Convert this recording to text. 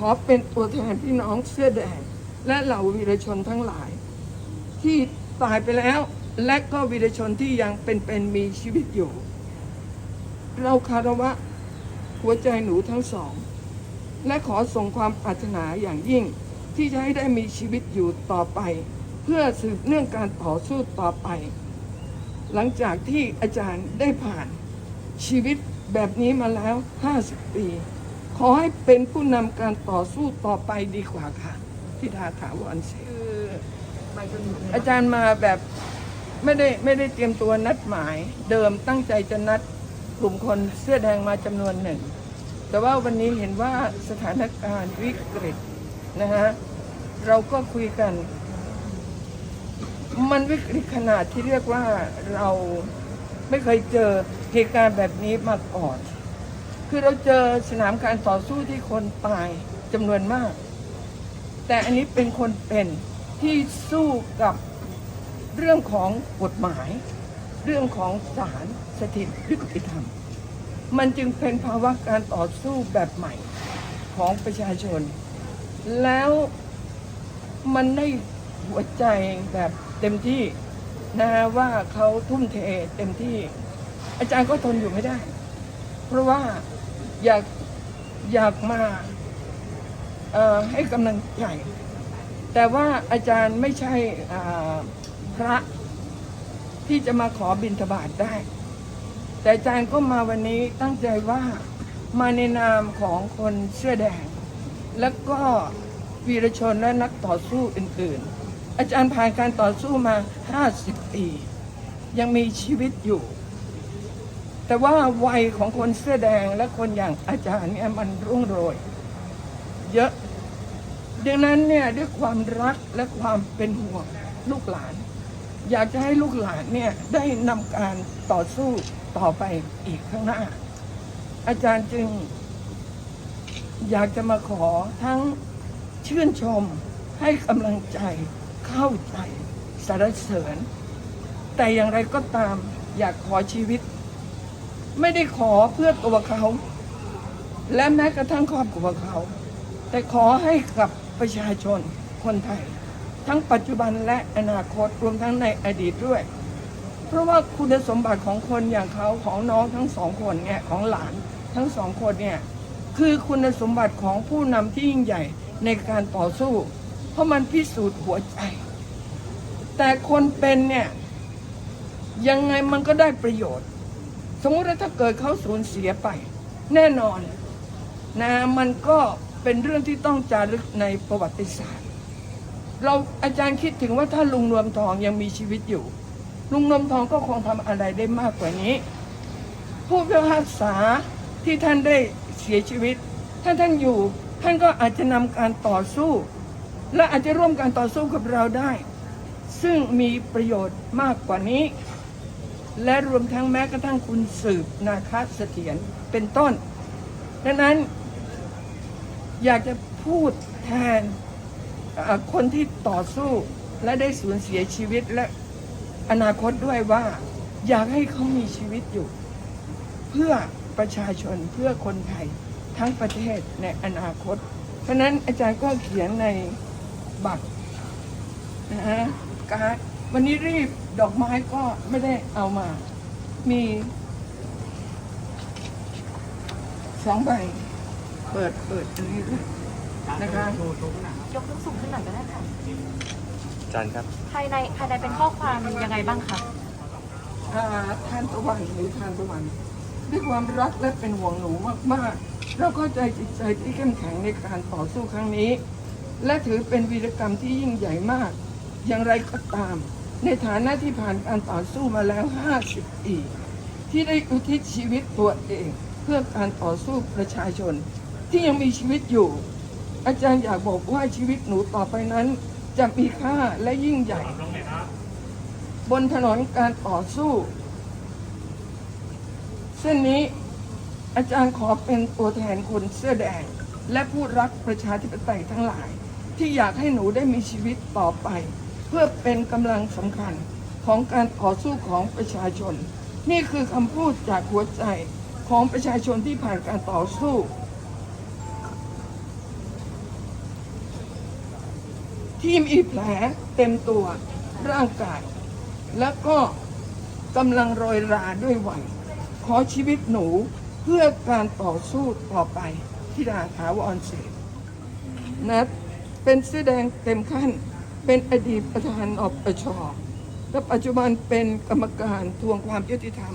ขอเป็นตัวแทนพี่น้องเสื้อแดง และเหล่าวีรชนทั้งหลาย ที่ตายไปแล้ว และก็วีรชนที่ยังเป็นเป็นมีชีวิตอยู่ เราคารวะหัวใจหนูทั้งสอง และขอส่งความปรารถนาอย่างยิ่งที่จะให้ได้มีชีวิตอยู่ต่อไป เพื่อสืบเนื่องการต่อสู้ต่อไป หลังจากที่อาจารย์ได้ผ่านชีวิตแบบนี้มาแล้ว 50 ปี ขอให้เป็นผู้นำการต่อสู้ต่อไปดีกว่าค่ะทิดาถาวรเสคือ อาจารย์มาแบบไม่ได้ไม่ได้เตรียมตัวนัดหมาย เดิมตั้งใจจะนัดกลุ่มคนเสื้อแดงมาจำนวนหนึ่ง แต่ว่าวันนี้เห็นว่าสถานการณ์วิกฤตนะฮะเราก็คุยกัน มันวิกฤตขนาดที่เรียกว่าเราไม่เคยเจอเหตุการณ์แบบนี้มาก่อน คือเราเจอสนามการต่อสู้ที่คนตายจำนวนมาก แต่อันนี้เป็นคนเป็นที่สู้กับเรื่องของกฎหมาย เรื่องของศาลสถิตยุติธรรม มันจึงเป็นภาวะการต่อสู้แบบใหม่ของประชาชน แล้วมันได้หัวใจแบบเต็มที่นะฮะว่าเขาทุ่มเทเต็มที่ อาจารย์ก็ทนอยู่ไม่ได้ เพราะว่า อยากอยากมาให้กำลังใจ แต่ว่าอาจารย์ไม่ใช่พระที่จะมาขอบิณฑบาตได้ แต่อาจารย์ก็มาวันนี้ตั้งใจว่ามาในนามของคนเสื้อแดง แล้วก็วีรชนและนักต่อสู้อื่นๆ อาจารย์ผ่านการต่อสู้มา 50 ปี ยังมีชีวิตอยู่ แต่ว่าวัยของคนเสื้อแดงและคนอย่างอาจารย์เนี่ยมันรุ่งโรยเยอะ ดังนั้นเนี่ยด้วยความรักและความเป็นห่วงลูกหลาน อยากจะให้ลูกหลานเนี่ยได้นำการต่อสู้ต่อไปอีกข้างหน้า อาจารย์จึง อยากจะมาขอทั้งชื่นชมให้กำลังใจเข้าใจสรรเสริญ แต่อย่างไรก็ตามอยากขอชีวิต ไม่ได้ขอเพื่อตัวเขา และแม้กระทั่งครอบครัวเขา แต่ขอให้กับประชาชนคนไทย ทั้งปัจจุบันและอนาคตรวมทั้งในอดีตด้วย เพราะว่าคุณสมบัติของคนอย่างเขาของน้องทั้งสองคนเนี่ยของหลานทั้งสองคนเนี่ยคือคุณสมบัติของผู้นำที่ยิ่งใหญ่ในการต่อสู้ เพราะมันพิสูจน์หัวใจ แต่คนเป็นเนี่ยยังไงมันก็ได้ประโยชน์ สมมติว่าถ้าเกิดเขาสูญเสียไป แน่นอนนะมันก็เป็นเรื่องที่ต้องจารึกในประวัติศาสตร์ เราอาจารย์คิดถึงว่าถ้าลุงนวมทองยังมีชีวิตอยู่ ลุงนวมทองก็คงทำอะไรได้มากกว่านี้ ผู้พิพากษาที่ท่านได้เสียชีวิต ถ้าท่านอยู่ ท่านก็อาจจะนำการต่อสู้ และอาจจะร่วมการต่อสู้กับเราได้ ซึ่งมีประโยชน์มากกว่านี้ และรวมทั้งแม้กระทั่งคุณสืบนาคเสถียรเป็นต้น ดังนั้นอยากจะพูดแทนคนที่ต่อสู้และได้สูญเสียชีวิตและอนาคตด้วยว่า อยากให้เขามีชีวิตอยู่ เพื่อประชาชนเพื่อคนไทยทั้งประเทศในอนาคต เพราะนั้นอาจารย์ก็เขียนในบัตรนะฮะการด วันนี้รีบดอกไม้ก็ไม่ได้เอามา มีสองใบ เปิดเปิดอันนี้ด้วยนะคะยกขึ้นสูงขึ้นหน่อยก็ได้ค่ะอาจารย์ครับ ภายในภายในเป็นข้อความยังไงบ้างคะหาทานตะวันหรือทานตะวันด้วยความรักและเป็นห่วงหนูมากๆ เราก็ใจจิตใจที่เข้มแข็งในการต่อสู้ครั้งนี้ และถือเป็นวีรกรรมที่ยิ่งใหญ่มาก อย่างไรก็ตาม ในฐานะที่ผ่านการต่อสู้มาแล้ว 50 ปี ที่ได้อุทิศชีวิตตัวเอง เพื่อการต่อสู้ประชาชน ที่ยังมีชีวิตอยู่ อาจารย์อยากบอกว่าชีวิตหนูต่อไปนั้น จะมีค่าและยิ่งใหญ่ บนถนนการต่อสู้ เส้นนี้อาจารย์ขอเป็นตัวแทนคนเสื้อแดง และผู้รักประชาธิปไตยทั้งหลาย ที่อยากให้หนูได้มีชีวิตต่อไป เพื่อเป็นกำลังสำคัญของการต่อสู้ของประชาชน นี่คือคำพูดจากหัวใจของประชาชนที่ผ่านการต่อสู้ที่มีแผลเต็มตัวร่างกาย แล้วก็กำลังโรยราด้วยวัยขอชีวิตหนูเพื่อการต่อสู้ต่อไปที่ดาถาวรเสนนัดเป็นเสื้อแดงเต็มขั้น เป็นอดีตประธานอปชและปัจจุบันเป็นกรรมการทวงความยุติธรรม